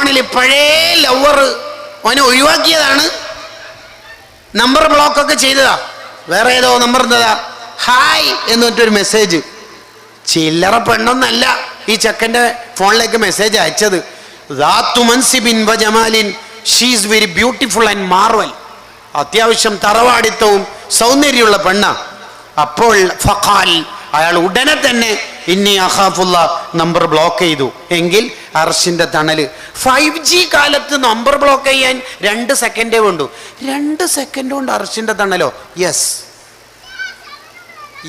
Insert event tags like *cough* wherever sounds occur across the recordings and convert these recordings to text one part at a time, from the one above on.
ഫോണിൽ പഴയ ലവർ അവനെ ഒഴിവാക്കിയതാണ്. നമ്പർ ബ്ലോക്കൊക്കെ ചെയ്തതാ. വേറെ ഏതോ നമ്പർ എന്താ ഹായ് എന്ന് പറഞ്ഞിട്ടൊരു മെസ്സേജ് ചില്ലറ പെണ്ണൊന്നല്ല ഈ ചെക്കന്റെ ഫോണിലേക്ക് മെസ്സേജ് അയച്ചത്. ജമാലിൻ she's very beautiful and marvel അത്യാവശ്യം തറവാടിത്തവും സൗന്ദര്യമുള്ള പെണ്ണ. അപ്പോൾ ഫഖാൽ അയാൾ ഉടനെ തന്നെ ഇന്നി അഹാഫുള്ള നമ്പർ ബ്ലോക്ക് ചെയ്തു. എങ്കിൽ അർഷിന്റെ തണൽ. ഫൈവ് ജി കാലത്ത് നമ്പർ ബ്ലോക്ക് ചെയ്യാൻ രണ്ട് സെക്കൻഡേ വേണ്ടു രണ്ട് സെക്കൻഡ് കൊണ്ട് അർഷിന്റെ തണലോ? യെസ്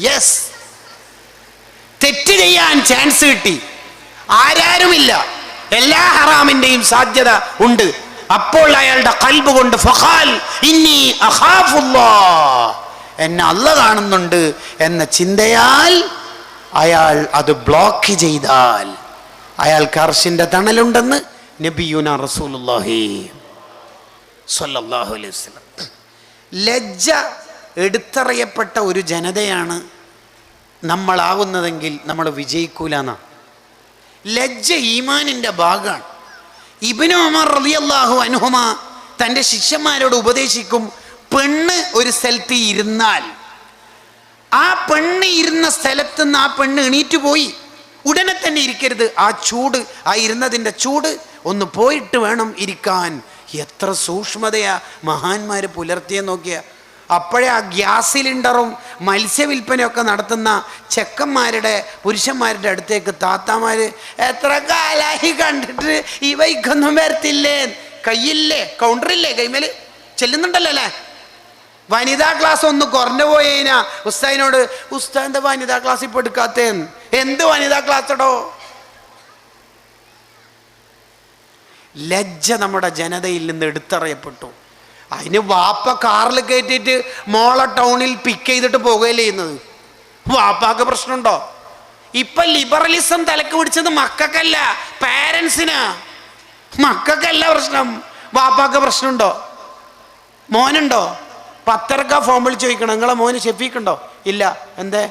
യെസ് തെറ്റ് ചെയ്യാൻ ചാൻസ് കിട്ടി. ആരാരുമില്ല. എല്ലാ ഹറാമിന്റെയും സാധ്യത ഉണ്ട്. അപ്പോൾ അയാളുടെ കൽബ് കൊണ്ട് ഫഹാൽ ഇന്നി അഖാഫുല്ലാ എന്നെ അല്ല കാണുന്നുണ്ട് എന്ന ചിന്തയാൽ അയാൾ അത് ബ്ലോക്ക് ചെയ്താൽ അയാൾക്ക് അർഷിന്റെ തണലുണ്ടെന്ന് നബിയുന റസൂലുള്ളാഹി സ്വല്ലല്ലാഹു അലൈഹി വസല്ലം. ലജ്ജ എടുത്തറിയപ്പെട്ട ഒരു ജനതയാണ് നമ്മളാവുന്നതെങ്കിൽ നമ്മൾ വിജയിക്കൂല എന്നാ. ലജ്ജ ഈമാനിന്റെ ഭാഗമാണ്. ഇബിനു ഉമർ റളിയല്ലാഹു അനുഹമ തന്റെ ശിഷ്യന്മാരോട് ഉപദേശിക്കും പെണ്ണ് ഒരു സ്ഥലത്ത് ഇരുന്നാൽ ആ പെണ്ണ് ഇരുന്ന സ്ഥലത്ത് നിന്ന് ആ പെണ്ണ് എണീറ്റ് പോയി. ഉടനെ തന്നെ ഇരിക്കരുത്. ആ ചൂട് ആ ഇരുന്നതിന്റെ ചൂട് ഒന്ന് പോയിട്ട് വേണം ഇരിക്കാൻ. എത്ര സൂക്ഷ്മതയാ മഹാന്മാർ പുലർത്തിയെ നോക്കിയ. അപ്പോഴേ ആ ഗ്യാസ് സിലിണ്ടറും മത്സ്യവില്പനയൊക്കെ നടത്തുന്ന ചെക്കന്മാരുടെ പുരുഷന്മാരുടെ അടുത്തേക്ക് താത്താമാർ എത്ര കാലായി കണ്ടിട്ട് ഈ വൈക്കൊന്നും വരത്തില്ലേ? കയ്യില്ലേ? കൗണ്ടറില്ലേ? കൈമേൽ ചെല്ലുന്നുണ്ടല്ലോ അല്ലേ? വനിതാ ക്ലാസ് ഒന്ന് കുറഞ്ഞു പോയേനാ. ഉസ്താദിനോട് ഉസ്താദിന്റെ വനിതാ ക്ലാസ് ഇപ്പൊ എടുക്കാത്തേന്ന് എന്ത് വനിതാ ക്ലാസ് ഇടോ ലജ്ജ നമ്മുടെ ജനതയിൽ നിന്ന് എടുത്തറിയപ്പെട്ടു. അതിന് വാപ്പ കാറിൽ കയറ്റിയിട്ട് മോളെ ടൗണിൽ പിക്ക് ചെയ്തിട്ട് പോകുകയല്ലേ ചെയ്യുന്നത്. വാപ്പാക്ക് പ്രശ്നമുണ്ടോ? ഇപ്പൊ ലിബറലിസം തലക്ക് പിടിച്ചത് മക്കൾക്കല്ല പാരൻസിനാ മക്കൾക്കല്ല പ്രശ്നം. വാപ്പാക്ക് പ്രശ്നമുണ്ടോ? മോനുണ്ടോ? പത്തരക്ക ഫോം വിളിച്ച് ചോദിക്കണം. നിങ്ങളെ മോന് ഷെഫീക്കുണ്ടോ ഇല്ല. എന്തേ?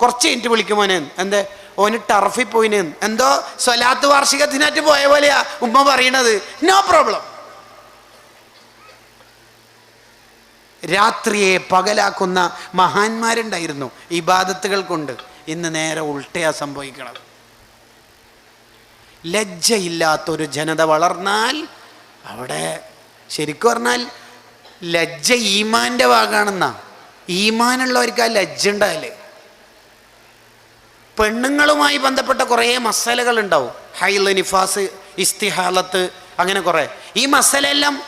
കുറച്ച് മിനിറ്റ് വിളിക്കും മോനെ. എന്തേ? ഓന് ടർഫിൽ പോയിന്. എന്തോ സ്വലാത്ത് വാർഷികത്തിനായിട്ട് പോയ പോലെയാ ഉമ്മ പറയണത്. നോ പ്രോബ്ലം രാത്രിയെ പകലാക്കുന്ന മഹാന്മാരുണ്ടായിരുന്നു ഇബാദത്തുകൾ കൊണ്ട്. ഇന്ന് നേരെ ഉൾട്ടയാ സംഭവിക്കണം ലജ്ജയില്ലാത്തൊരു ജനത വളർന്നാൽ അവിടെ ശരിക്കും പറഞ്ഞാൽ ലജ്ജ ഈമാന്റെ ഭാഗമാണെന്നാ ഈമാനുള്ളവർക്ക് ആ ലജ്ജ ഉണ്ടാവില്ലേ പെണ്ണുങ്ങളുമായി ബന്ധപ്പെട്ട കുറേ മസാലകൾ ഉണ്ടാവും. ഹൈൽ നിഫാസ് ഇസ്തിഹാലത്ത് അങ്ങനെ കുറേ. ഈ മസാലയെല്ലാം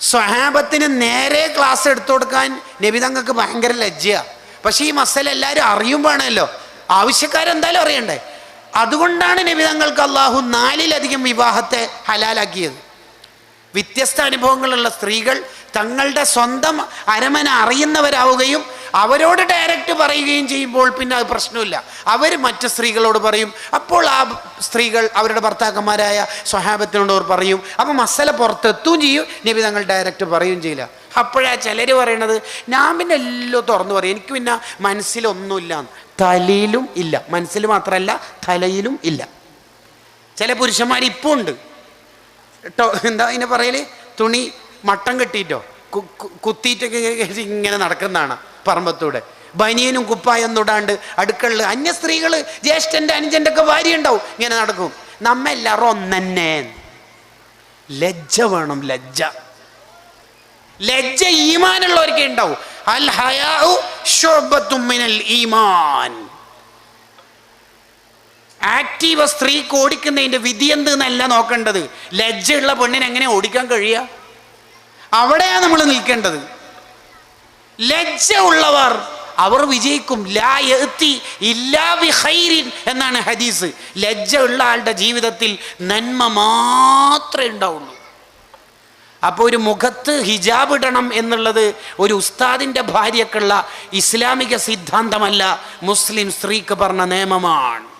സ്വഹാബത്തിന് നേരെ ക്ലാസ് എടുത്തു കൊടുക്കാൻ നബിതങ്ങൾക്ക് ഭയങ്കര ലജ്ജയാ. പക്ഷേ ഈ മസല എല്ലാവരും അറിയുമ്പോഴാണല്ലോ. ആവശ്യക്കാരെന്തായാലും അറിയണ്ടേ? അതുകൊണ്ടാണ് നബിതങ്ങൾക്ക് അള്ളാഹു നാലിലധികം വിവാഹത്തെ ഹലാലാക്കിയത്. വ്യത്യസ്ത അനുഭവങ്ങളുള്ള സ്ത്രീകൾ തങ്ങളുടെ സ്വന്തം അരമന അറിയുന്നവരാവുകയും അവരോട് ഡയറക്റ്റ് പറയുകയും ചെയ്യുമ്പോൾ പിന്നെ അത് പ്രശ്നമില്ല. അവർ മറ്റ് സ്ത്രീകളോട് പറയും അപ്പോൾ ആ സ്ത്രീകൾ അവരുടെ ഭർത്താക്കന്മാരായ സ്വഹാബത്തിനോട് അവർ പറയും അപ്പോൾ മസല പുറത്തെത്തുകയും ചെയ്യും. നബി തങ്ങൾ ഡയറക്റ്റ് പറയുകയും ചെയ്യില്ല. അപ്പോഴാ ചിലർ പറയണത് ഞാൻ പിന്നെ എല്ലാം തുറന്നു പറയും. എനിക്ക് പിന്നെ മനസ്സിലൊന്നുമില്ല. തലയിലും ഇല്ല. മനസ്സിൽ മാത്രമല്ല തലയിലും ഇല്ല. ചില പുരുഷന്മാർ ഇപ്പോൾ ഉണ്ട്. കേട്ടോ എന്താ അതിനെ പറയൽ? തുണി മട്ടം കെട്ടിയിട്ടോ കുത്തിയിട്ടൊക്കെ ഇങ്ങനെ നടക്കുന്നതാണ് പറമ്പത്തൂടെ. ബനിയനും കുപ്പായം തൊടാണ്ട് അടുക്കളിൽ അന്യ സ്ത്രീകൾ ജ്യേഷ്ഠന്റെ അനുജന്റെ ഒക്കെ ഭാര്യ ഉണ്ടാവും. ഇങ്ങനെ നടക്കും. നമ്മ എല്ലാവരും ഒന്നെന്നെ. ലജ്ജ വേണം ലജ്ജ. ലജ്ജ ഈമാനുള്ളവരൊക്കെ ഉണ്ടാവും. അൽ ഹയാഉ ഈമാൻ. ആക്റ്റീവ് സ്ത്രീക്ക് ഓടിക്കുന്നതിന്റെ വിധി എന്ത് എന്നല്ല നോക്കേണ്ടത്. ലജ്ജയുള്ള പെണ്ണിന് എങ്ങനെ ഓടിക്കാൻ കഴിയുക അവിടെയാണ് നമ്മൾ നിൽക്കേണ്ടത്. ലജ്ജ ഉള്ളവർ അവർ വിജയിക്കും. ലാ എത്തി ഇല്ലാ വിഹൈരിൻ എന്നാണ് ഹദീസ്. ലജ്ജ ഉള്ള ആളുടെ ജീവിതത്തിൽ നന്മ മാത്രമേ ഉണ്ടാവുള്ളൂ. അപ്പോൾ ഒരു മുഖത്ത് ഹിജാബ് ഇടണം എന്നുള്ളത് ഒരു ഉസ്താദിന്റെ ഭാര്യക്കുള്ള ഇസ്ലാമിക സിദ്ധാന്തമല്ല. മുസ്ലിം സ്ത്രീക്ക് പറഞ്ഞ നിയമമാണ്.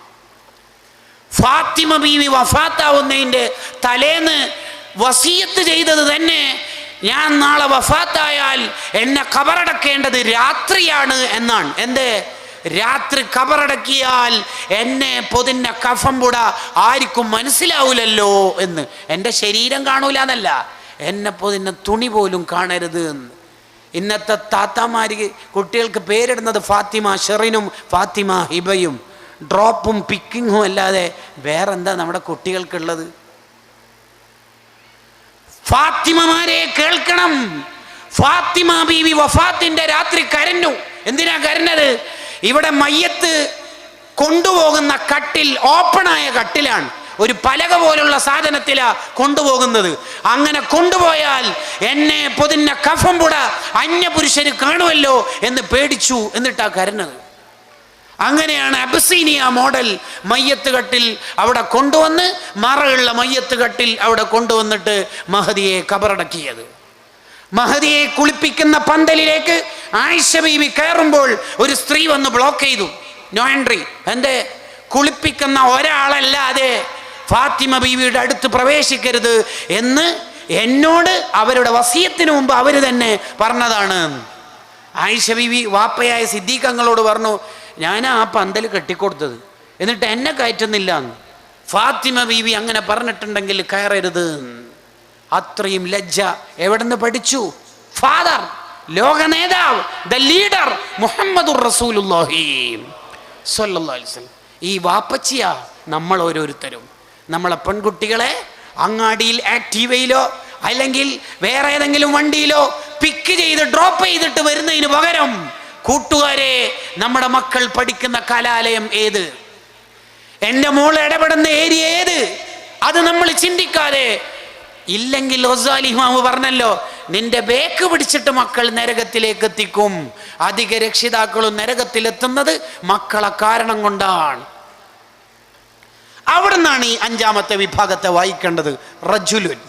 ഫാത്തിമ ബീവി വഫാത്താവുന്നതിന്റെ തലേന്ന് വസീയത്ത് ചെയ്തത് തന്നെ ഞാൻ നാളെ വഫാത്തായാൽ എന്നെ കബറടക്കേണ്ടത് രാത്രിയാണ് എന്നാണ്. എന്തേ? രാത്രി കബറടക്കിയാൽ എന്നെ പൊതിഞ്ഞ കഫം പുട ആർക്കും മനസ്സിലാവൂലല്ലോ എന്ന്. എന്റെ ശരീരം കാണൂല എന്നല്ല എന്നെ പൊതിഞ്ഞ തുണി പോലും കാണരുത് എന്ന്. ഇന്നത്തെ താത്താമാര് കുട്ടികൾക്ക് പേരിടുന്നത് ഫാത്തിമ ഷെറിനും ഫാത്തിമ ഹിബയും. ഡ്രോപ്പും പിക്കിങ്ങും അല്ലാതെ വേറെന്താ നമ്മുടെ കുട്ടികൾക്കുള്ളത്? ഫാത്തിമമാരെ കേൾക്കണം. ഫാത്തിമ ബീവി വഫാത്തിന്റെ രാത്രി കരഞ്ഞു. എന്തിനാ കരഞ്ഞത്? ഇവിടെ മയ്യത്ത് കൊണ്ടുപോകുന്ന കട്ടിൽ ഓപ്പണായ കട്ടിലാണ്. ഒരു പലക പോലുള്ള സാധനത്തിലാ കൊണ്ടുപോകുന്നത്. അങ്ങനെ കൊണ്ടുപോയാൽ എന്നെ പൊതിഞ്ഞ കഫം പുട അന്യപുരുഷന് കാണുമല്ലോ എന്ന് പേടിച്ചു. എന്നിട്ടാ കരഞ്ഞത്. അങ്ങനെയാണ് അബസീനിയ മോഡൽ മയ്യത്ത് കട്ടിൽ അവിടെ കൊണ്ടുവന്ന് മറയുള്ള മയ്യത്ത് കട്ടിൽ അവിടെ കൊണ്ടുവന്നിട്ട് മഹദിയെ കബറടക്കിയത്. മഹദിയെ കുളിപ്പിക്കുന്ന പന്തലിലേക്ക് ആയിഷ ബീവി കയറുമ്പോൾ ഒരു സ്ത്രീ വന്ന് ബ്ലോക്ക് ചെയ്തു. നോ എൻട്രി എന്റെ കുളിപ്പിക്കുന്ന ഒരാളല്ലാതെ ഫാത്തിമ ബീവിയുടെ അടുത്ത് പ്രവേശിക്കരുത് എന്ന് എന്നോട് അവരുടെ വസീയത്തിന് മുമ്പ് അവർ തന്നെ പറഞ്ഞതാണ്. ആയിഷ ബീവി വാപ്പയായ സിദ്ദീഖങ്ങളോട് പറഞ്ഞു ഞാൻ ആ പന്തൽ കെട്ടിക്കൊടുത്തത്. എന്നിട്ട് എന്നെ കയറ്റുന്നില്ല എന്ന് ഫാത്തിമ ബീവി അങ്ങനെ പറഞ്ഞിട്ടുണ്ടെങ്കിൽ കയറരുത്. അത്രയും ലജ്ജ. എവിടുന്ന് പഠിച്ചു? ഫാദർ ലോക നേതാവ് ദ ലീഡർ വസല്ലം. ഈ വാപ്പച്ചിയ നമ്മൾ ഓരോരുത്തരും. നമ്മളെ പെൺകുട്ടികളെ അങ്ങാടിയിൽ ആക്റ്റീവയിലോ അല്ലെങ്കിൽ വേറെ ഏതെങ്കിലും വണ്ടിയിലോ പിക്ക് ചെയ്ത് ഡ്രോപ്പ് ചെയ്തിട്ട് വരുന്നതിന് പകരം കൂട്ടുകാരെ നമ്മുടെ മക്കൾ പഠിക്കുന്ന കലാലയം ഏത്? എന്റെ മോൾ ഇടപെടുന്ന ഏരിയ ഏത്? അത് നമ്മൾ ചിന്തിക്കാതെ ഇല്ലെങ്കിൽ ഒസാലിമാവ് പറഞ്ഞല്ലോ നിന്റെ ബേക്ക് പിടിച്ചിട്ട് മക്കൾ നരകത്തിലേക്ക് എത്തിക്കും. അധിക രക്ഷിതാക്കളും നരകത്തിലെത്തുന്നത് മക്കളെ കാരണം കൊണ്ടാണ്. അവിടെ നിന്നാണ് ഈ അഞ്ചാമത്തെ വിഭാഗത്തെ വായിക്കേണ്ടത്. റജുലുൻ.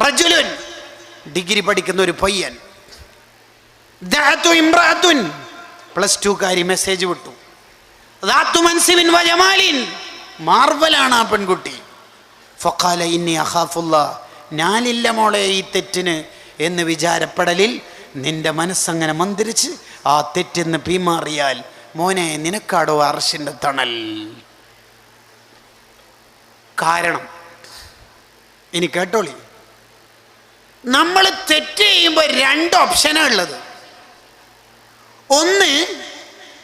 റജുലുൻ. ഡിഗ്രി പഠിക്കുന്ന ഒരു പയ്യൻ. ദഅതു ഇംറഅത്തുൻ പ്ലസ് ടുക്കാരി കാരി മെസ്സേജ് വിട്ടു. ദാത്തു മൻസിബിൻ വ ജമാലിൻ. മാർവലാണ് ആ പെൺകുട്ടി. ഫഖാല ഇന്നി അഖാഫുല്ല. ഞാനില്ല മോളെ ഈ തെറ്റിന് എന്ന് വിചാരപ്പെടലിൽ നിന്റെ മനസ്സങ്ങനെ മന്ദിരിച്ച് ആ തെറ്റെന്ന് പിമാറിയാൽ മോനെ നിനക്കാടോ അർഷിന്റെ തണൽ. കാരണം ഇനി കേട്ടോളി. നമ്മൾ തെറ്റ് ചെയ്യുമ്പോൾ രണ്ട് ഓപ്ഷനാണ് ഉള്ളത്. ഒന്ന്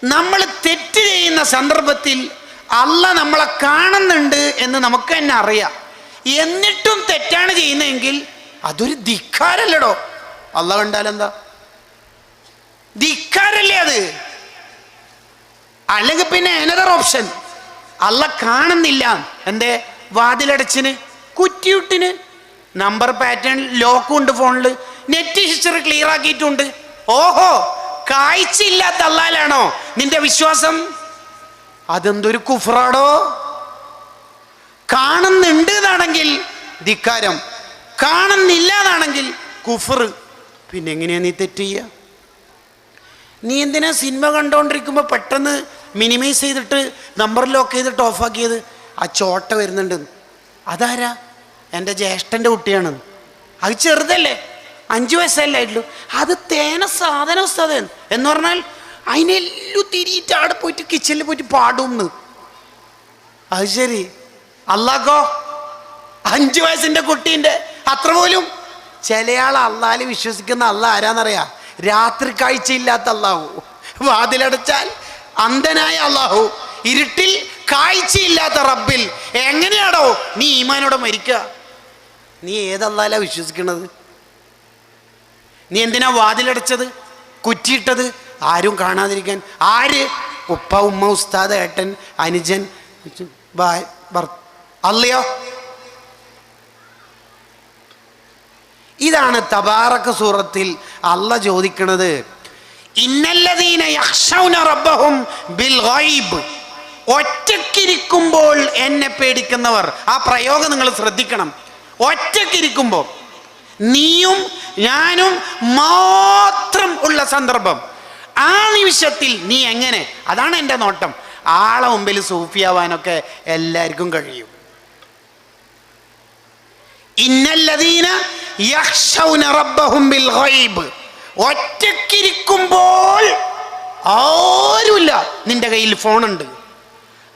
നമ്മൾ തെറ്റ് ചെയ്യുന്ന സന്ദർഭത്തിൽ അല്ല നമ്മളെ കാണുന്നുണ്ട് എന്ന് നമുക്ക് തന്നെ അറിയാം. എന്നിട്ടും തെറ്റാണ് ചെയ്യുന്നതെങ്കിൽ അതൊരു ധിക്കാരല്ലടോ. അല്ല കണ്ടാലെന്താ? ധിക്കാരല്ലേ അത്? അല്ലെങ്കിൽ പിന്നെ അനദർ ഓപ്ഷൻ അല്ല കാണുന്നില്ല. എന്തേ? വാതിലടച്ചിന് കുറ്റിയുട്ടിന് നമ്പർ പാറ്റേൺ ലോക്കും ഉണ്ട് ഫോണിൽ നെറ്റ് ഹിസ്റ്ററി ക്ലിയർ ആക്കിയിട്ടുണ്ട്. ഓഹോ! കാഴ്ചയില്ലാത്ത അള്ളാലാണോ നിന്റെ വിശ്വാസം? അതെന്തൊരു കുഫറാടോ കാണുന്നുണ്ട് എന്നാണെങ്കിൽ ധിക്കാരം. കാണുന്നില്ല എന്നാണെങ്കിൽ കുഫർ. പിന്നെ എങ്ങനെയാ നീ തെറ്റ് ചെയ്യുക നീ എന്തിനാ സിനിമ കണ്ടുകൊണ്ടിരിക്കുമ്പോൾ പെട്ടെന്ന് മിനിമൈസ് ചെയ്തിട്ട് നമ്പർ ലോക്ക് ചെയ്തിട്ട് ഓഫാക്കിയത്? ആ ചോട്ട വരുന്നുണ്ട്. അതാരാ? എന്റെ ജ്യേഷ്ഠന്റെ കുട്ടിയാണ്. അത് ചെറുതല്ലേ? അഞ്ചു വയസ്സല്ലേ ആയിട്ടുള്ളൂ. അത് തേന സാധന ഉസ്താദ് എന്ന്. പറഞ്ഞാൽ അതിനെല്ലാം തിരിയിട്ട് അവിടെ പോയിട്ട് കിച്ചണിൽ പോയിട്ട് പാടും അത് ശരി. അല്ലാക്കോ അഞ്ചു വയസ്സിന്റെ കുട്ടീന്റെ അത്ര പോലും. ചിലയാൾ അള്ളാൽ വിശ്വസിക്കുന്ന അല്ല ആരാന്നറിയാ? രാത്രി കാഴ്ചയില്ലാത്ത അള്ളാഹു. വാതിലടച്ചാൽ അന്ധനായ അള്ളാഹു. ഇരുട്ടിൽ കാഴ്ചയില്ലാത്ത റബ്ബിൽ. എങ്ങനെയാണോ നീ ഈമാനോടെ മരിക്കുക നീ ഏതല്ലാല വിശ്വസിക്കണത്? നീ എന്തിനാ വാതിലടച്ചത്? കുറ്റിയിട്ടത്? ആരും കാണാതിരിക്കാൻ. ആര്? ഉപ്പ ഉമ്മ ഉസ്താദ് ഏട്ടൻ അനുജൻ അല്ലയോ? ഇതാണ് തബാറക്ക് സൂറത്തിൽ അല്ല ചോദിക്കുന്നത് റബ്ബഹും ബിൽ ഗൈബ്. ഒറ്റക്കിരിക്കുമ്പോൾ എന്നെ പേടിക്കുന്നവർ. ആ പ്രയോഗം നിങ്ങൾ ശ്രദ്ധിക്കണം. ഒറ്റക്കിരിക്കുമ്പോൾ. നീയും ഞാനും മാത്രം ഉള്ള സന്ദർഭം. ആ നിമിഷത്തിൽ നീ എങ്ങനെ? അതാണ് എന്റെ നോട്ടം. ആളെ മുമ്പിൽ സൂഫിയാവാനൊക്കെ എല്ലാവർക്കും കഴിയും. ഇന്നല്ലതീന ഒറ്റക്കിരിക്കുമ്പോൾ ആരുമില്ല. നിന്റെ കയ്യിൽ ഫോണുണ്ട്.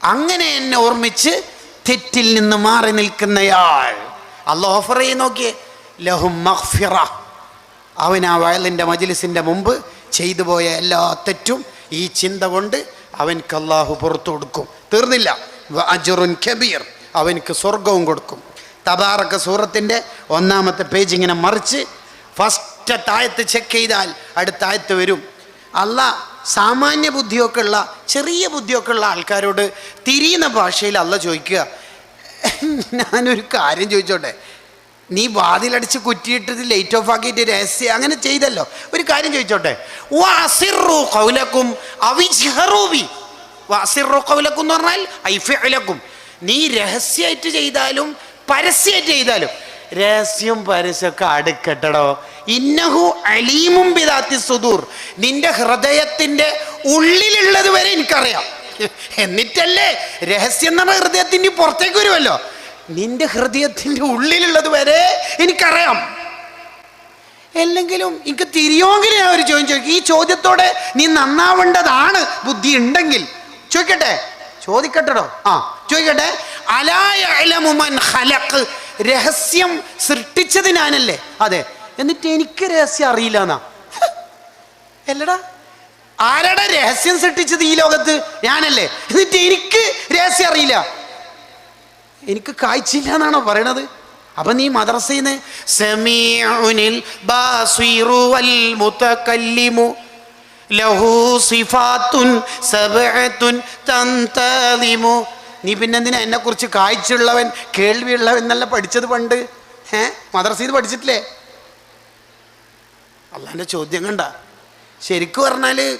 അങ്ങനെ എന്നെ ഓർമ്മിച്ച് തെറ്റിൽ നിന്ന് മാറി നിൽക്കുന്നയാൾ. അല്ല ഓഫർ ചെയ്ത് നോക്കിയേ. ലഹും മഗ്ഫിറ. അവൻ ആ വയലിന്റെ മജിലിസിന്റെ മുമ്പ് ചെയ്തു പോയ എല്ലാ തെറ്റും ഈ ചിന്ത കൊണ്ട് അവൻക്ക് അള്ളാഹു പുറത്തു കൊടുക്കും. തീർന്നില്ല. അജുറുൻ കബീർ. അവനക്ക് സ്വർഗവും കൊടുക്കും. തബാറക്ക സൂറത്തിന്റെ ഒന്നാമത്തെ പേജ് ഇങ്ങനെ മറിച്ച് ഫസ്റ്റ് താഴത്ത് ചെക്ക് ചെയ്താൽ അടുത്ത ആയത്ത് വരും. അല്ല സാമാന്യ ബുദ്ധിയൊക്കെ ഉള്ള ചെറിയ ബുദ്ധിയൊക്കെ ഉള്ള ആൾക്കാരോട് തിരിയുന്ന ഭാഷയിൽ അല്ല ചോദിക്കുക. *laughs* ഞാനൊരു കാര്യം ചോദിച്ചോട്ടെ? നീ വാതിലടിച്ച് കുറ്റിയിട്ടത് ലൈറ്റ് ഓഫ് ആക്കിയിട്ട് രഹസ്യം അങ്ങനെ ചെയ്തല്ലോ. ഒരു കാര്യം ചോദിച്ചോട്ടെ? വാസിറു കൗലക്കും അവിജ്ഹറു ബി. കൗലക്കും എന്ന് പറഞ്ഞാൽ ഐഫിഅലക്കും നീ രഹസ്യമായിട്ട് ചെയ്താലും പരസ്യമായിട്ട് ചെയ്താലും. രഹസ്യം പരസ്യമൊക്കെ അടുക്കട്ടടോ. ഇന്നഹു അലീമും പിതാത്തി സുദൂർ. നിന്റെ ഹൃദയത്തിന്റെ ഉള്ളിലുള്ളത് വരെ എനിക്കറിയാം. എന്നിട്ടല്ലേ രഹസ്യം എന്ന് ഹൃദയത്തിന്റെ പുറത്തേക്ക് വരുമല്ലോ. നിന്റെ ഹൃദയത്തിന്റെ ഉള്ളിലുള്ളത് വരെ എനിക്കറിയാം. അല്ലെങ്കിലും എനിക്ക് തിരിയോങ്കിൽ ഞാൻ ഒരു ചോദ്യം ചോദിക്കും. ഈ ചോദ്യത്തോടെ നീ നന്നാവേണ്ടതാണ് ബുദ്ധി ഉണ്ടെങ്കിൽ. ചോദിക്കട്ടെ? ചോദിക്കട്ടോ ആ ചോദിക്കട്ടെ? അലായലമുമൻ രഹസ്യം സൃഷ്ടിച്ചത് ഞാനല്ലേ അതെ. എന്നിട്ട് എനിക്ക് രഹസ്യം അറിയില്ല എന്നാ അല്ലടാ. ആരുടെ രഹസ്യം സൃഷ്ടിച്ചത് ഈ ലോകത്ത്? ഞാനല്ലേ. എന്നിട്ട് എനിക്ക് രഹസ്യം അറിയില്ല. എനിക്ക് കാഴ്ചയില്ല എന്നാണോ പറയണത്? അപ്പൊ നീ മദ്രസയിൽ വൽ ലഹു നീ പിന്നെ എന്നെ കുറിച്ച് കാഴ്ചയുള്ളവൻ കേൾവിയുള്ളവൻ എന്നല്ല പഠിച്ചത് പണ്ട്? ഏ മദ്രസയിൽ പഠിച്ചിട്ടില്ലേ? അല്ലാന്റെ ചോദ്യം കണ്ട. ശരിക്കും പറഞ്ഞാൽ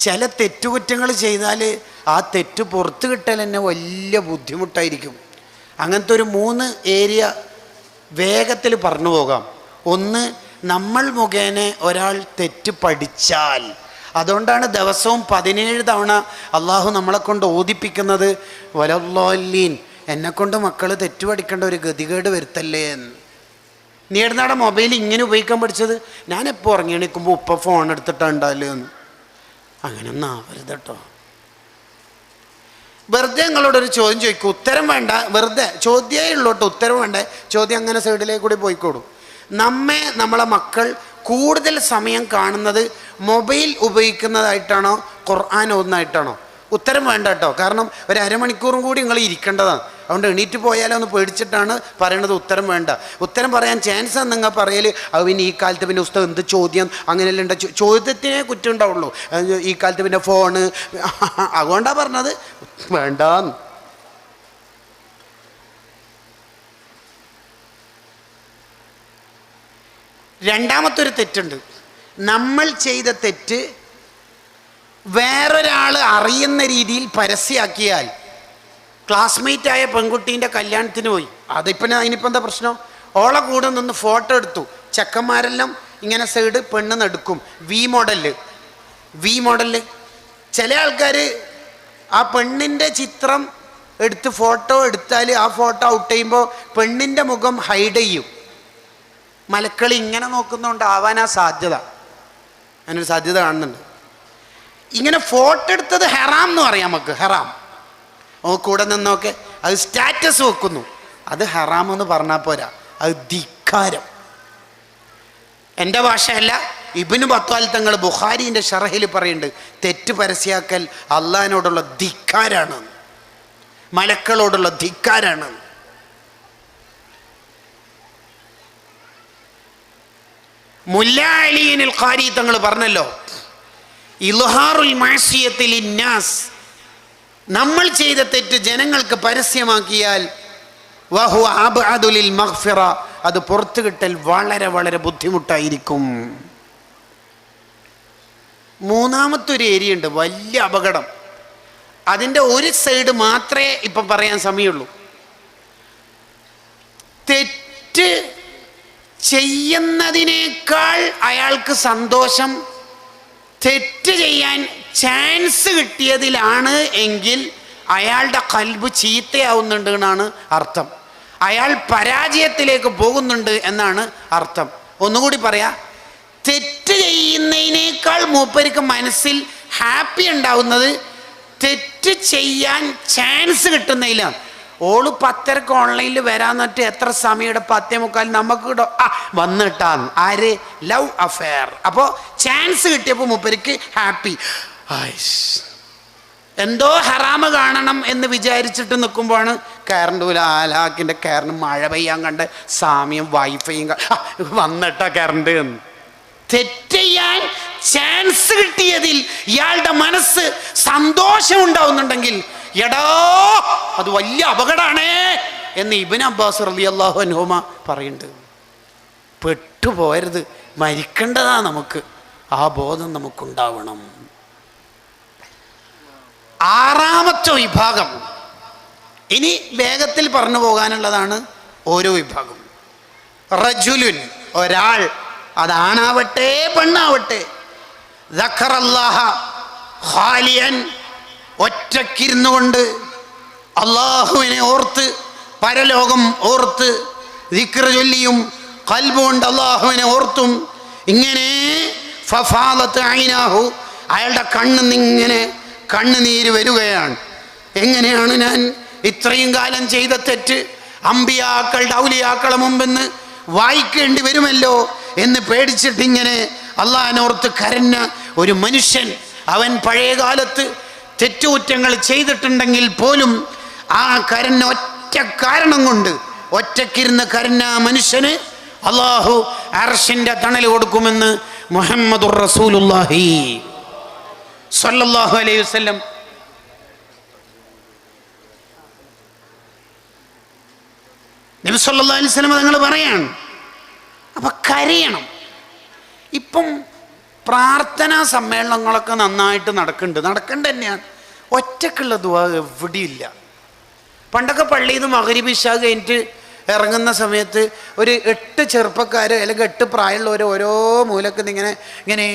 ചില തെറ്റുകുറ്റങ്ങൾ ചെയ്താൽ ആ തെറ്റ് പുറത്ത് കിട്ടൽ തന്നെ വലിയ ബുദ്ധിമുട്ടായിരിക്കും. അങ്ങനത്തെ ഒരു മൂന്ന് ഏരിയ വേഗത്തിൽ പറഞ്ഞു പോകാം. ഒന്ന് നമ്മൾ മുഖേന ഒരാൾ തെറ്റ് പഠിച്ചാൽ. അതുകൊണ്ടാണ് ദിവസവും പതിനേഴ് തവണ അള്ളാഹു നമ്മളെ കൊണ്ട് ഓദിപ്പിക്കുന്നത് വലല്ലോല്ലീൻ എന്നെക്കൊണ്ട് മക്കൾ തെറ്റ് പഠിക്കേണ്ട ഒരു ഗതികേട് വരുത്തല്ലേ? എന്ന്. നീ മൊബൈൽ ഇങ്ങനെ ഉപയോഗിക്കാൻ പഠിച്ചത്? ഞാൻ എപ്പോൾ ഉറങ്ങി എണീക്കുമ്പോൾ ഉപ്പ ഫോൺ എടുത്തിട്ടാണ് ഉണ്ടാവില്ല എന്ന്. അങ്ങനെയൊന്നും ആവരുത് കേട്ടോ വെറുതെ നിങ്ങളോടൊരു ചോദ്യം ചോദിക്കും. ഉത്തരം വേണ്ട. വെറുതെ. ചോദ്യമേ ഉള്ളൂ കേട്ടോ ഉത്തരം വേണ്ട. ചോദ്യം അങ്ങനെ സൈഡിലേക്ക് കൂടി പോയിക്കോടും നമ്മെ നമ്മളെ മക്കൾ കൂടുതൽ സമയം കാണുന്നത് മൊബൈൽ ഉപയോഗിക്കുന്നതായിട്ടാണോ ഖുർആൻ ഓതുന്നതായിട്ടാണോ? ഉത്തരം വേണ്ട കേട്ടോ കാരണം ഒരു അരമണിക്കൂറും കൂടി നിങ്ങൾ ഇരിക്കേണ്ടതാണ്. അതുകൊണ്ട് എണീറ്റ് പോയാലോ ഒന്ന് പേടിച്ചിട്ടാണ് പറയണത് ഉത്തരം വേണ്ട. ഉത്തരം പറയാൻ ചാൻസ് നിങ്ങൾ പറയൽ അത് പിന്നെ ഈ കാലത്ത് പിന്നെ പുസ്തകം എന്ത് ചോദ്യം? അങ്ങനെയല്ല ഉണ്ട് ചോദ്യത്തിനെ കുറ്റം ഉണ്ടാവുള്ളൂ. ഈ കാലത്ത് പിന്നെ ഫോണ് *laughs* അതുകൊണ്ടാണ് പറഞ്ഞത്. വേണ്ട. രണ്ടാമത്തൊരു തെറ്റുണ്ട്. നമ്മൾ ചെയ്ത തെറ്റ് വേറൊരാൾ അറിയുന്ന രീതിയിൽ പരസ്യമാക്കിയാൽ ക്ലാസ്മേറ്റ് ആയ പെൺകുട്ടീന്റെ കല്യാണത്തിന് പോയി. അതിപ്പം അതിനിപ്പോൾ എന്താ പ്രശ്നം? ഓളെ കൂടെ നിന്ന് ഫോട്ടോ എടുത്തു. ചെക്കന്മാരെല്ലാം ഇങ്ങനെ സൈഡ് പെണ്ണ് എടുക്കും വി മോഡൽ വി മോഡൽ ചില ആൾക്കാർ ആ പെണ്ണിന്റെ ചിത്രം എടുത്ത് ഫോട്ടോ എടുത്താൽ ആ ഫോട്ടോ ഔട്ട് ചെയ്യുമ്പോൾ പെണ്ണിന്റെ മുഖം ഹൈഡ് ചെയ്യും. മലക്കളി ഇങ്ങനെ നോക്കുന്നതുകൊണ്ട് ആ സാധ്യത. അതിനൊരു സാധ്യത കാണുന്നുണ്ട്. ഇങ്ങനെ ഫോട്ടോ എടുത്തത് ഹെറാം എന്ന് പറയാം നമുക്ക്. ഹെറാം. ഓ കൂടെ നിന്നൊക്കെ. അത് സ്റ്റാറ്റസ് വെക്കുന്നു. അത് ഹറാമെന്ന് പറഞ്ഞാൽ പോരാ. അത് ധിക്കാരം. എന്റെ ഭാഷയല്ല ഇബിന് ബത്വാൽ തങ്ങൾ ബുഹാരിന്റെ ഷറഹിൽ പറയുന്നുണ്ട് തെറ്റ് പരസ്യാക്കൽ അള്ളഹാനോടുള്ള ധിക്കാരാണ്. മലക്കളോടുള്ള ധിക്കാരാണ്. മുല്ല അലിയനിൽ ഖാരി തങ്ങൾ പറഞ്ഞല്ലോ ഇൽഹാറുൽ മാസിയത്തിൽ ഇന്നാസ് നമ്മൾ ചെയ്ത തെറ്റ് ജനങ്ങൾക്ക് പരസ്യമാക്കിയാൽ വഹു അബ്അദുലിൽ മഹ്ഫിറ അത് പുറത്തു കിട്ടൽ വളരെ വളരെ ബുദ്ധിമുട്ടായിരിക്കും. മൂന്നാമത്തെ ഒരു ഏരിയ ഉണ്ട് വലിയ അപകടം. അതിന്റെ ഒരു സൈഡ് മാത്രമേ ഇപ്പം പറയാൻ സമയമുള്ളൂ. തെറ്റ് ചെയ്യുന്നതിനേക്കാൾ അയാൾക്ക് സന്തോഷം തെറ്റ് ചെയ്യാൻ ചാൻസ് കിട്ടിയതിലാണ് എങ്കിൽ അയാളുടെ കൽബ് ചീത്തയാവുന്നുണ്ട് എന്നാണ് അർത്ഥം. അയാൾ പരാജയത്തിലേക്ക് പോകുന്നുണ്ട് എന്നാണ് അർത്ഥം. ഒന്നുകൂടി പറയാ തെറ്റ് ചെയ്യുന്നതിനേക്കാൾ മൂപ്പർക്ക് മനസ്സിൽ ഹാപ്പി ഉണ്ടാവുന്നത് തെറ്റ് ചെയ്യാൻ ചാൻസ് കിട്ടുന്നതിലാണ്. ഓൾ പത്തരക്ക് ഓൺലൈനിൽ വരാന്ന് വരാന്നിട്ട് എത്ര സമയയുടെ പത്തേ മുക്കാൽ നമുക്ക് ആ വന്നിട്ടാന്ന്. ആര്? Love affair. അപ്പോൾ ചാൻസ് കിട്ടിയപ്പോൾ മൂപ്പർക്ക് ഹാപ്പി. എന്തോ ഹറാമ് കാണണം എന്ന് വിചാരിച്ചിട്ട് നിൽക്കുമ്പോഴാണ് ഒരു ആലാക്കിന്റെ കയറിന് മഴ പെയ്യാൻ കണ്ട് സാമ്യം വൈഫൈയും വന്നിട്ടാ കയറണ്ട് എന്ന്. തെറ്റെയ്യാൻ ചാൻസ് കിട്ടിയതിൽ ഇയാളുടെ മനസ്സ് സന്തോഷം ഉണ്ടാവുന്നുണ്ടെങ്കിൽ എടാ അത് വലിയ അപകടമാണേ എന്ന് ഇബിൻ അബ്ബാസ് റലി അള്ളാഹു അനുഹോമ പറയുന്നുണ്ട്. പെട്ടുപോയരുത്. മരിക്കേണ്ടതാ നമുക്ക്. ആ ബോധം നമുക്കുണ്ടാവണം. ആറാമത്തെ വിഭാഗം. ഇനി വേഗത്തിൽ പറഞ്ഞു പോകാനുള്ളതാണ് ഓരോ വിഭാഗം. റജുലുൻ ഒരാൾ. അതാണാവട്ടെ പെണ്ണാവട്ടെ. ഹാലിയൻ ഒറ്റക്കിരുന്നു കൊണ്ട് അള്ളാഹുവിനെ ഓർത്ത് പരലോകം ഓർത്ത് ദിക്ർ ചൊല്ലിയും കൽബുകൊണ്ട് അള്ളാഹുവിനെ ഓർത്തും ഇങ്ങനെ ഫഫാലത്ത് ഐനാഹു അയാളുടെ കണ്ണ് നിങ്ങനെ കണ്ണുനീര് വരികയാണ്. എങ്ങനെയാണ് ഞാൻ ഇത്രയും കാലം ചെയ്ത തെറ്റ് അമ്പിയാക്കളുടെ ഔലിയാക്കളെ മുമ്പെന്ന് വായിക്കേണ്ടി വരുമല്ലോ എന്ന് പേടിച്ചിട്ടിങ്ങനെ അള്ളാഹിനോർത്ത് കരഞ്ഞ ഒരു മനുഷ്യൻ അവൻ പഴയ കാലത്ത് തെറ്റുകുറ്റങ്ങൾ ചെയ്തിട്ടുണ്ടെങ്കിൽ പോലും ആ കരഞ്ഞ ഒറ്റ കാരണം കൊണ്ട് ഒറ്റക്കിരുന്ന് കരഞ്ഞ മനുഷ്യന് അള്ളാഹു അർഷിന്റെ തണൽ കൊടുക്കുമെന്ന് മുഹമ്മദുർ റസൂലുള്ളാഹി. സല്ലല്ലാഹു അലൈഹി വസല്ലം. നബി സല്ലല്ലാഹു അലൈഹി വസല്ലം നിങ്ങൾ പറയാണ് അപ്പൊ കരയണം. ഇപ്പം പ്രാർത്ഥനാ സമ്മേളനങ്ങളൊക്കെ നന്നായിട്ട് നടക്കുന്നുണ്ട്. നടക്കേണ്ട തന്നെയാണ് ഒറ്റക്കുള്ള ദുവാ എവിടെയില്ല പണ്ടൊക്കെ പള്ളിയിൽ നിന്ന് മകരിബ് ഇഷ കഴിഞ്ഞിട്ട് ഇറങ്ങുന്ന സമയത്ത് ഒരു എട്ട് ചെറുപ്പക്കാർ അല്ലെങ്കിൽ എട്ട് പ്രായമുള്ളവർ ഓരോ മൂലക്ക് ഇങ്ങനെ ഇങ്ങനെ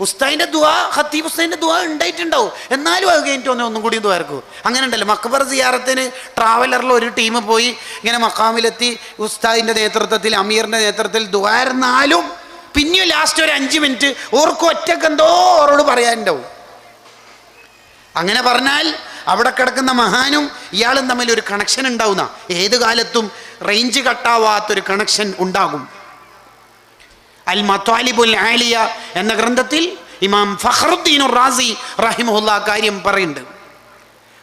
ഉസ്താദിന്റെ ദുവാ ഹത്തീബ് ഉസ്താദിന്റെ ദുവാ ഉണ്ടായിട്ടുണ്ടാവും. എന്നാലും അത് കഴിഞ്ഞിട്ട് ഒന്ന് ഒന്നും കൂടി ദ്വാരക്കും അങ്ങനെ ഉണ്ടല്ലോ മക്കബർ സിയാറത്തിന് ട്രാവലറിൽ ഒരു ടീം പോയി ഇങ്ങനെ മക്കാമിലെത്തി ഉസ്താദിന്റെ നേതൃത്വത്തിൽ അമീറിന്റെ നേതൃത്വത്തിൽ ദ്വാരുന്നാലും പിന്നെയും ലാസ്റ്റ് ഒരു അഞ്ച് മിനിറ്റ് ഓർക്കും ഒറ്റക്കെന്തോ ഓരോട് പറയാനുണ്ടാവും. അങ്ങനെ പറഞ്ഞാൽ അവിടെ കിടക്കുന്ന മഹാനും ഇയാളും തമ്മിൽ ഒരു കണക്ഷൻ ഉണ്ടാവുന്ന ഏത് കാലത്തും റേഞ്ച് കട്ടാവാത്തൊരു കണക്ഷൻ ഉണ്ടാകും. അൽ മത്വാലിബുൽ ആലിയ എന്ന ഗ്രന്ഥത്തിൽ ഇമാം ഫഹറുദ്ദീൻ റാസി റഹിമുല്ല കാര്യം പറയുന്നുണ്ട്.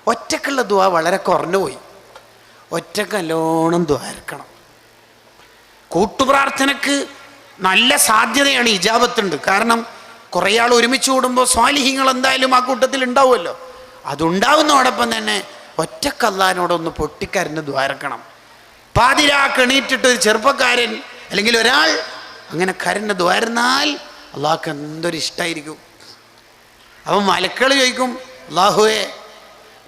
ഒറ്റക്കുള്ള ദുവ വളരെ കുറഞ്ഞു പോയി. ഒറ്റയ്ക്ക് നല്ലോണം ദ്വാരക്കണം കൂട്ടുപ്രാർത്ഥനക്ക് നല്ല സാധ്യതയാണ് ഇജാബത്തുണ്ട്. കാരണം കുറേ ആൾ ഒരുമിച്ച് കൂടുമ്പോൾ സ്വാലിഹ്യങ്ങൾ എന്തായാലും ആ കൂട്ടത്തിൽ ഉണ്ടാവുമല്ലോ. അതുണ്ടാവുന്നതോടൊപ്പം തന്നെ ഒറ്റക്കല്ലാനോടൊന്ന് പൊട്ടിക്കരഞ്ഞ് ദ്വാരക്കണം. പാതിരാ കെണീറ്റിട്ട് ഒരു ചെറുപ്പക്കാരൻ അല്ലെങ്കിൽ ഒരാൾ അങ്ങനെ കരഞ്ഞ് ദ്വാരുന്നാൽ അള്ളാഹ്ക്ക് എന്തൊരു ഇഷ്ടമായിരിക്കും അപ്പം മലക്കൾ ചോദിക്കും അള്ളാഹുവേ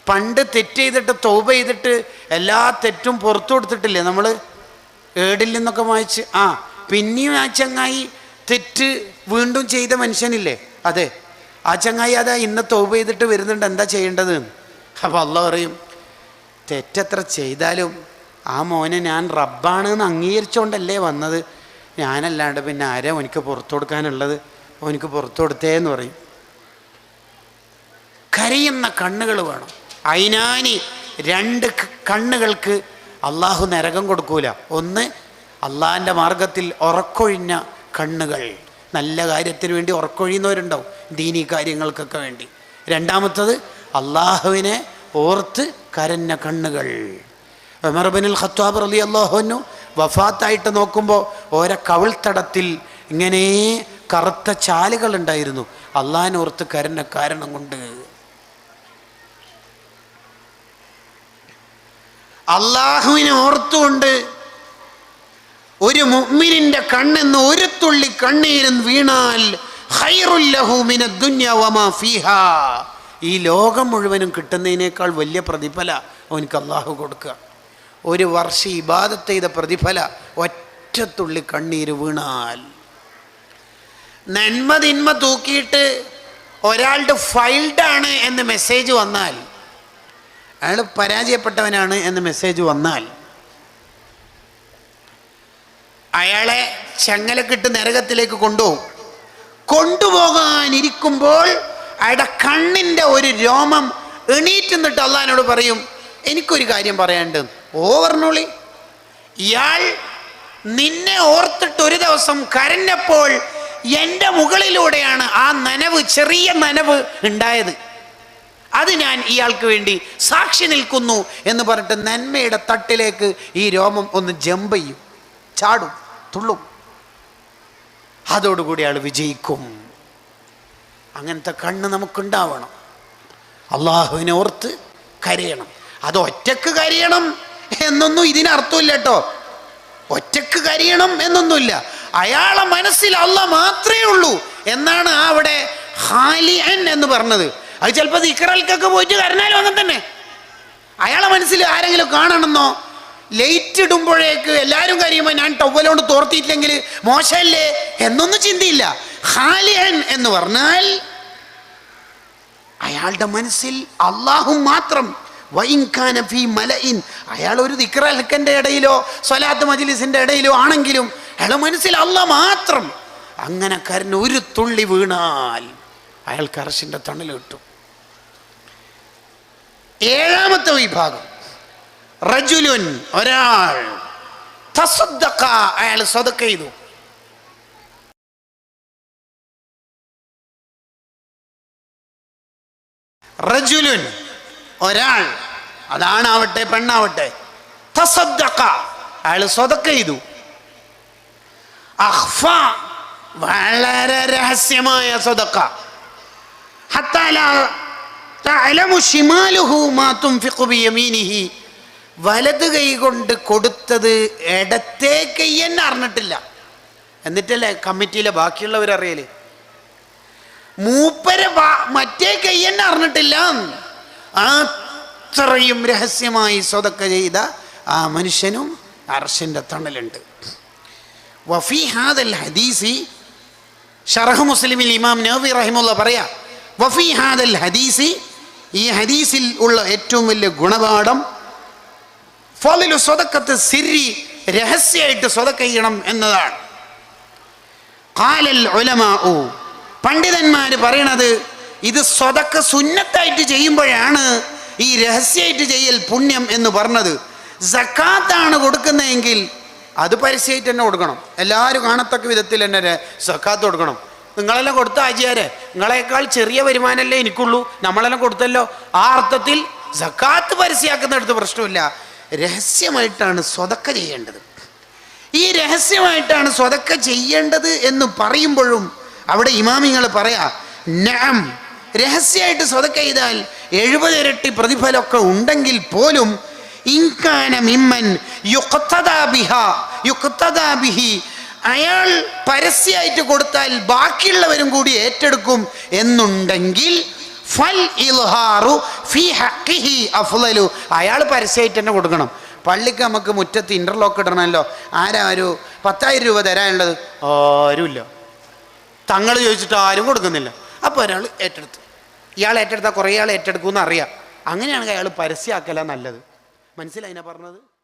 പണ്ട് തെറ്റ് ചെയ്തിട്ട് തൗബ ചെയ്തിട്ട് എല്ലാ തെറ്റും പുറത്തു കൊടുത്തിട്ടില്ലേ നമ്മൾ ഏടിൽ നിന്നൊക്കെ വായിച്ച് ആ പിന്നെയും ആ ചങ്ങായി തെറ്റ് വീണ്ടും ചെയ്ത മനുഷ്യനില്ലേ? അതെ. ആ ചങ്ങായി അതാ ഇന്ന തൗബ ചെയ്തിട്ട് വരുന്നുണ്ട്. എന്താ ചെയ്യേണ്ടത്? അപ്പോൾ അല്ല പറയും തെറ്റെത്ര ചെയ്താലും ആ മോനെ ഞാൻ റബ്ബാണ് എന്ന് അംഗീകരിച്ചുകൊണ്ടല്ലേ വന്നത്. ഞാനല്ലാണ്ട് പിന്നെ ആരാ എനിക്ക് പുറത്തു കൊടുക്കാനുള്ളത്? അവനിക്ക് പുറത്തു കൊടുത്തേന്ന് പറയും. കരയുന്ന കണ്ണുകൾ വേണം. അയിനാനി രണ്ട് കണ്ണുകൾക്ക് അള്ളാഹു നരകം കൊടുക്കൂല. ഒന്ന് അള്ളാഹിന്റെ മാർഗത്തിൽ ഉറക്കൊഴിഞ്ഞ കണ്ണുകൾ. നല്ല കാര്യത്തിന് വേണ്ടി ഉറക്കൊഴിയുന്നവരുണ്ടാവും ദീനി കാര്യങ്ങൾക്കൊക്കെ വേണ്ടി. രണ്ടാമത്തത് അള്ളാഹുവിനെ ഓർത്ത് കരഞ്ഞ കണ്ണുകൾ. ഉമർബിനുൽ ഖത്താബ് അലി അള്ളാഹുനു വഫാത്തായിട്ട് നോക്കുമ്പോൾ ഓരോ കവിൾത്തടത്തിൽ ഇങ്ങനെ കറുത്ത ചാലുകൾ ഉണ്ടായിരുന്നു. അള്ളാഹിനോർത്ത് കരഞ്ഞ കാരണം കൊണ്ട്. അള്ളാഹുവിനെ ഓർത്തുകൊണ്ട് ഒരു മുഅ്മിനിന്റെ കണ്ണെന്ന് ഒരു തുള്ളി കണ്ണീരും വീണാൽ. ഈ ലോകം മുഴുവനും കിട്ടുന്നതിനേക്കാൾ വലിയ പ്രതിഫല അവനക്ക് അള്ളാഹു കൊടുക്കുക ഒരു വർഷം ഇബാദത്ത് ചെയ്ത പ്രതിഫല ഒറ്റത്തുള്ളി കണ്ണീര് വീണാൽ നന്മ തിന്മ തൂക്കിയിട്ട് ഒരാളുടെ ഫൈൽഡാണ് എന്ന് മെസ്സേജ് വന്നാൽ അയാൾ പരാജയപ്പെട്ടവനാണ് എന്ന് മെസ്സേജ് വന്നാൽ അയാളെ ചങ്ങലക്കിട്ട് നരകത്തിലേക്ക് കൊണ്ടുപോകും. കൊണ്ടുപോകാനിരിക്കുമ്പോൾ അയാളുടെ കണ്ണിന്റെ ഒരു രോമം എണീറ്റ് നിന്നിട്ട് അള്ളഹാനോട് പറയും എനിക്കൊരു കാര്യം പറയാണ്ട് ഓ പറഞ്ഞോളി. ഇയാൾ നിന്നെ ഓർത്തിട്ട് ഒരു ദിവസം കരഞ്ഞപ്പോൾ എന്റെ മുകളിലൂടെയാണ് ആ നനവ് ചെറിയ നനവ് ഉണ്ടായത്. അത് ഞാൻ ഇയാൾക്ക് വേണ്ടി സാക്ഷി നിൽക്കുന്നു എന്ന് പറഞ്ഞിട്ട് നന്മയുടെ തട്ടിലേക്ക് ഈ രോമം ഒന്ന് ജമ്പ് ചെയ്യും. ചാടും. തുള്ളും. അതോടുകൂടി ആൾ വിജയിക്കും. അങ്ങനത്തെ കണ്ണ് നമുക്കുണ്ടാവണം. അള്ളാഹുവിനെ ഓർത്ത് കരയണം. അത് ഒറ്റയ്ക്ക് കരയണം എന്നൊന്നും ഇതിനർത്ഥമില്ല കേട്ടോ. ഒറ്റയ്ക്ക് കരയണം എന്നൊന്നുമില്ല. അയാളെ മനസ്സിൽ അല്ല മാത്രമേ ഉള്ളൂ എന്നാണ് ആ അവിടെ ഹാലിയൻ എന്ന് പറഞ്ഞത്. അത് ചിലപ്പോൾ ഇക്കറൽക്കൊക്കെ പോയിട്ട് കരഞ്ഞാലും അങ്ങനെ തന്നെ. അയാളെ മനസ്സിൽ ആരെങ്കിലും കാണണമെന്നോ? ലൈറ്റ് ഇടുമ്പോഴേക്ക് എല്ലാവരും കരയുമ്പോൾ ഞാൻ ടവലോണ്ട് തോർത്തിയിട്ടില്ലെങ്കിൽ മോശമല്ലേ? എന്നൊന്നും ചിന്തിയില്ല. ഹാലിയൻ എന്ന് പറഞ്ഞാൽ അയാളുടെ മനസ്സിൽ അള്ളാഹു മാത്രം. മലയിൻ അയാൾ ഒരു ദിക്റൽക്കന്റെ ഇടയിലോ സ്വലാത്ത് മജ്ലിസിന്റെ ഇടയിലോ ആണെങ്കിലും അയാളുടെ മനസ്സിൽ അല്ല മാത്രം. അങ്ങനെ കരഞ്ഞ് ഒരു തുള്ളി വീണാൽ അയാൾ അറശിന്റെ തണൽ കിട്ടും. ഏഴാമത്തെ വിഭാഗം. റജുലുൻ ഒരാൾ. തസദ്ദഖ അയാൾ സ്വതക്ക ചെയ്തു. റജുലുൻ ഒരാൾ. അതാണാവട്ടെ പെണ്ണാവട്ടെ. തസദ്ദഖ അയാൾ സ്വതക്ക ചെയ്തു. അഖ്ഫ വളരെ രഹസ്യമായ സ്വതക്ക ഹത്താ ലാ തഅലമു ശിമാലുഹു മാ തുൻഫിഖു ബിയമീനിഹി വലത് കൈ കൊണ്ട് കൊടുത്തത് ഇടത്തേ കൈ തന്നെ അറിഞ്ഞിട്ടില്ല. എന്നിട്ടല്ലേ കമ്മിറ്റിയിലെ ബാക്കിയുള്ളവർ അറിയൽ? മൂപ്പരെ മറ്റേ കൈ തന്നെ അറിഞ്ഞിട്ടില്ല. അത്രയും രഹസ്യമായി സ്വതക്ക ചെയ്ത ആ മനുഷ്യനും അർഷന്റെ തണലുണ്ട്. വഫി ഹാദൽ ഹദീസി ഷറഹ് മുസ്ലിമിൽ ഇമാം നവി റഹിമുള്ള പറയാ വഫി ഹാദൽ ഹദീസി ഈ ഹദീസിൽ ഉള്ള ഏറ്റവും വലിയ ഗുണപാഠം ഫലിലു സ്വതക്കത്ത് സിരി രഹസ്യമായിട്ട് സ്വതക്ക ചെയ്യണം എന്നതാണ്. കാലൽ ഉലമാഉ പണ്ഡിതന്മാർ പറയണത് ഇത് സ്വതക്ക സുന്നത്തായിട്ട് ചെയ്യുമ്പോഴാണ് ഈ രഹസ്യമായിട്ട് ചെയ്യൽ പുണ്യം എന്ന് പറഞ്ഞത്. സക്കാത്താണ് കൊടുക്കുന്നതെങ്കിൽ അത് പരസ്യമായിട്ട് തന്നെ കൊടുക്കണം. എല്ലാവരും കാണത്തക്ക വിധത്തിൽ തന്നെ സക്കാത്ത് കൊടുക്കണം. നിങ്ങളെല്ലാം കൊടുത്ത ആചാരെ നിങ്ങളെക്കാൾ ചെറിയ വരുമാനമല്ലേ എനിക്കുള്ളൂ. നമ്മളെല്ലാം കൊടുത്തല്ലോ. ആ അർത്ഥത്തിൽ സക്കാത്ത് പരസ്യമാക്കുന്നിടത്ത് പ്രശ്നമില്ല. രഹസ്യമായിട്ടാണ് സ്വതക്ക ചെയ്യേണ്ടത്. ഈ രഹസ്യമായിട്ടാണ് സ്വതക്ക ചെയ്യേണ്ടത് എന്ന് പറയുമ്പോഴും അവിടെ ഇമാമിങ്ങൾ പറയാ നഅം. രഹസ്യമായിട്ട് സ്വതക്ക ചെയ്താൽ എഴുപത് ഇരട്ടി പ്രതിഫലമൊക്കെ ഉണ്ടെങ്കിൽ പോലും ഇൻകാന മിമ്മൻ അയാൾ പരസ്യമായിട്ട് കൊടുത്താൽ ബാക്കിയുള്ളവരും കൂടി ഏറ്റെടുക്കും എന്നുണ്ടെങ്കിൽ ഫൽ ഇൽഹാറു ഫി അഫ്ളലു അയാൾ പരസ്യമായിട്ട് തന്നെ കൊടുക്കണം. പള്ളിക്ക് നമുക്ക് മുറ്റത്ത് ഇന്റർലോക്ക് ഇടണമല്ലോ. ആരാ ഒരു പത്തായിരം രൂപ തരാനുള്ളത്? ആരുമില്ല. തങ്ങൾ ചോദിച്ചിട്ട് ആരും കൊടുക്കുന്നില്ല. അപ്പോൾ ഒരാൾ ഏറ്റെടുത്തു. ഇയാൾ ഏറ്റെടുത്താൽ കുറേ ആൾ ഏറ്റെടുക്കുമെന്ന് അറിയാം. അങ്ങനെയാണെങ്കിൽ അയാൾ പരസ്യമാക്കല നല്ലത്. മനസ്സിലായിനാ പറഞ്ഞത്?